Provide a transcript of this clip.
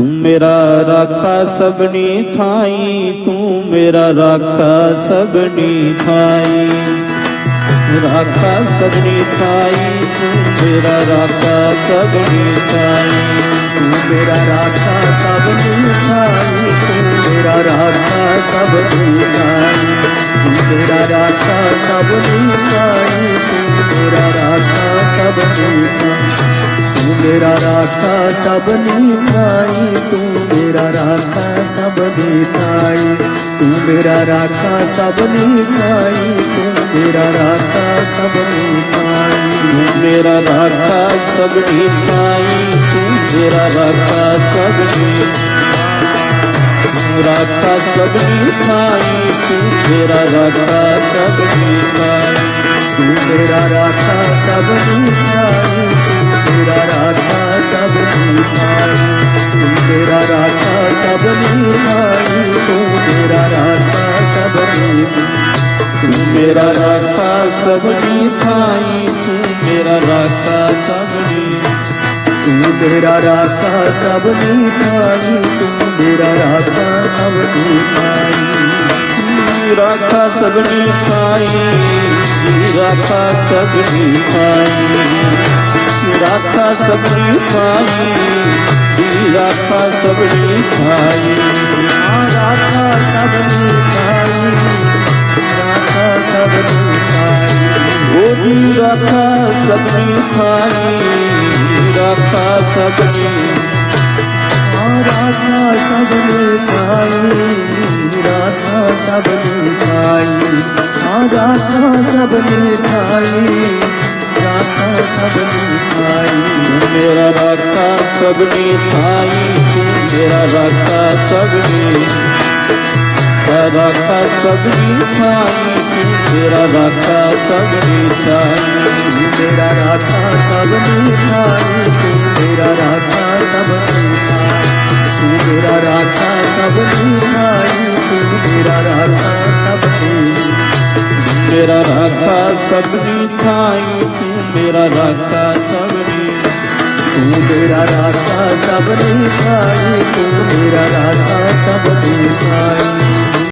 तू मेरा राखा सबनी थाई, तू मेरा राखा सबनी थाई। राखा सबनी थाई, तू मेरा राखा सबनी थाई। तू मेरा राखा सबनी थाई, तू मेरा राखा सबनी थाई। तू मेरा राखा सबनी थाई। तू मेरा रास्ता सब नीताई तू मेरा रास्ता सब नीताई तू मेरा रास्ता सब नीताई तू मेरा रास्ता सब नीताई तू मेरा रास्ता सब नीताई तू मेरा रास्ता सब रास्ता सब नीताई तू मेरा रास्ता सब नीताई तू मेरा रास्ता सब नीताई तेरा रास्ता सब मिलाई तू मेरा राजा सब तू मेरा रास्ता सब खाई तू मेरा रास्ता सब तू मेरा रास्ता सब खाई तू मेरा रास्ता सब खाई रास्ता सगनी खाई रास्ता सगनी खाई রাখা সবরি পাই রাখা সবরি পাই রাখা সবরি পাই রাখা সবরি পাই ওরি রাখা সবরি পাই রাখা সবরি রাখা সবরি পাই राधा सबनी खाई राधा सबनी खाई मेरा रास्ता सबने पाई मेरा रास्ता सबने रास्ता सबने पाई मेरा रास्ता सबने पाई मेरा रास्ता सबने पाई मेरा रास्ता सबने पाई मेरा रास्ता सबने पाई मेरा रास्ता सबने मेरा તારા સગની થાય તું મેરા રાખા સગની તું મેરા રાખા સબની થાય તું મેરા રાખા સબની થાય